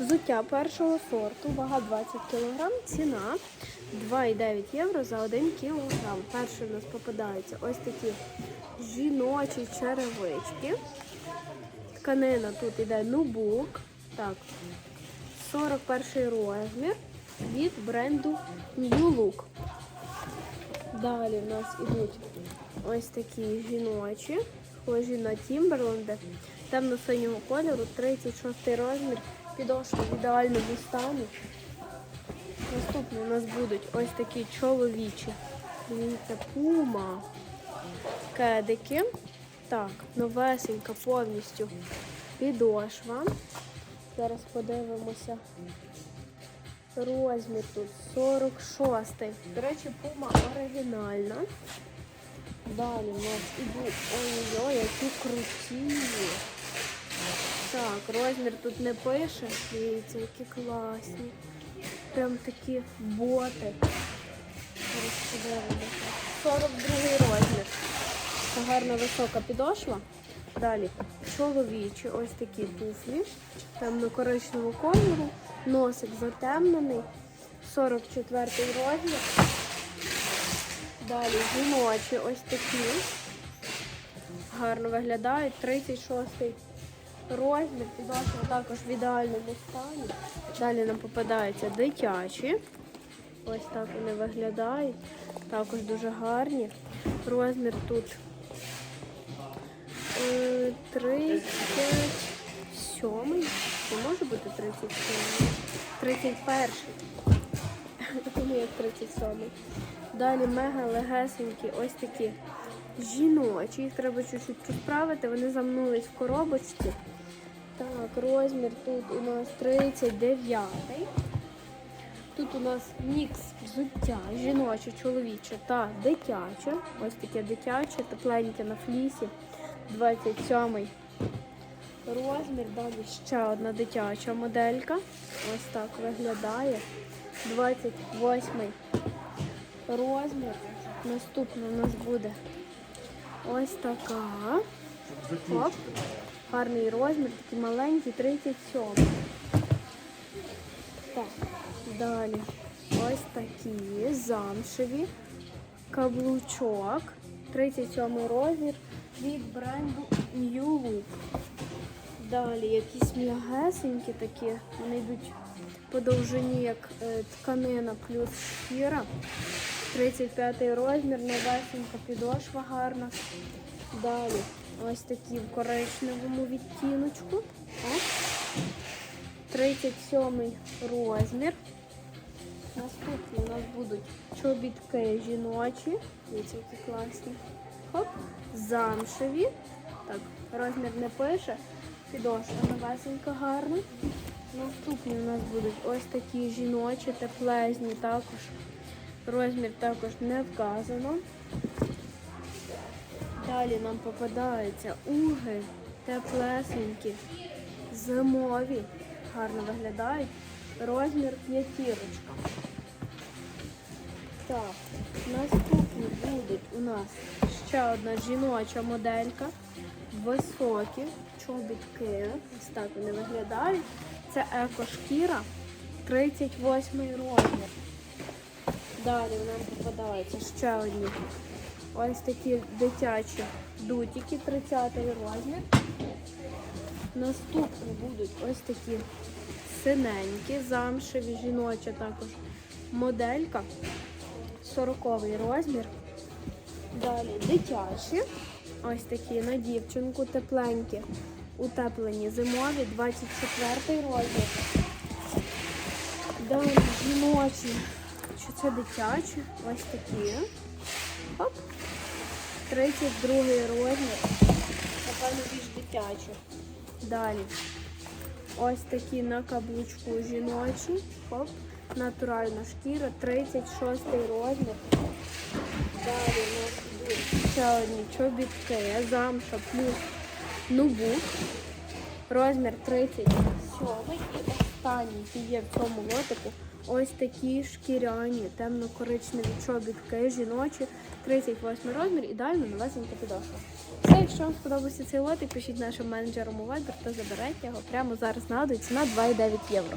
Взуття першого сорту, вага 20 кг, ціна 2,9 євро за 1 кг. Перший у нас попадаються ось такі жіночі черевички. Тканина тут іде нубук. Так, 41 розмір від бренду New Look. Далі в нас ідуть ось такі жіночі, схожі на Тімберленди, темно-синього кольору, 36 розмір, підошва в ідеальному стані. Наступні у нас будуть ось такі чоловічі. Дивіться, пума, кедики. Так, новесенька повністю підошва. Зараз подивимося. Розмір тут 46. До речі, пума оригінальна. Далі у нас ідуть ой-ой, які круті. Так, розмір тут не пише. Дивіться, які класні. Прям такі боти. Зараз подивимося. 42 розмір. Гарна висока підошва. Далі чоловічі ось такі туфлі темно-коричневого кольору, носик затемнений, 44 розмір. Далі жіночі ось такі. Гарно виглядають. 36 розмір, підошва також в ідеальному стані. Далі нам попадаються дитячі. Ось так вони виглядають. Також дуже гарні. Розмір тут е, 37. Не може бути 37. 31. Тому як 37. Далі мега легесенькі, ось такі жіночі. Їх треба чуть-чуть розправити. Вони замнулись в коробочці. Так, розмір тут у нас 39. Тут у нас мікс взуття, жіноче, чоловіче та дитяче. Ось таке дитяче, тепленьке на флісі. 27 розмір. Далі ще одна дитяча моделька. Ось так виглядає. 28 розмір. Наступна у нас буде ось така. Оп. Гарний розмір, такий маленький, 37. Так, далі ось такі замшеві. Каблучок. 37 розмір від бренду New Look. Далі якісь м'ягесенькі такі. Вони йдуть по довжині, як е, тканина плюс шкіра. 35 розмір, новесенька підошва гарна. Далі ось такі в коричневому відтіночку. Оп. 37 розмір. Наступні у нас будуть чобітки жіночі. Дивіться, які класні. Хоп. Замшеві. Так, розмір не пише. Підошва новесенька гарна. Наступні у нас будуть ось такі жіночі, теплезні також. Розмір також не вказано. Далі нам попадаються уги, теплесенькі, зимові, гарно виглядають. Розмір п'ятірочка. Так, наступні будуть у нас ще одна жіноча моделька. Високі чобітки. Ось так вони виглядають. Це екошкіра, 38 розмір. Далі нам попадаються ще одні. Ось такі дитячі дутики, 30 розмір. Наступні будуть ось такі синенькі, замшеві, жіноча також моделька. 40 розмір. Далі дитячі. Ось такі на дівчинку тепленькі, утеплені зимові, 24 розмір. Далі жіночі. Що це дитячі? Ось такі. Оп. 32 розмір. Напевно, більш дитячі. Далі. Ось такі на каблучку жіночі. Оп. Натуральна шкіра, 36 розмір. Далі у нас ще одні чобітки, замша плюс нубук. Розмір 37. І останній, який є в цьому лотику. Ось такі шкіряні, темно-коричневі чобітки, жіночі, 38 розмір, ідеально новесенька підошва. Все, якщо вам сподобався цей лотик, пишіть нашим менеджерам у Viber та заберете його прямо зараз на. Ціна 2,9 євро.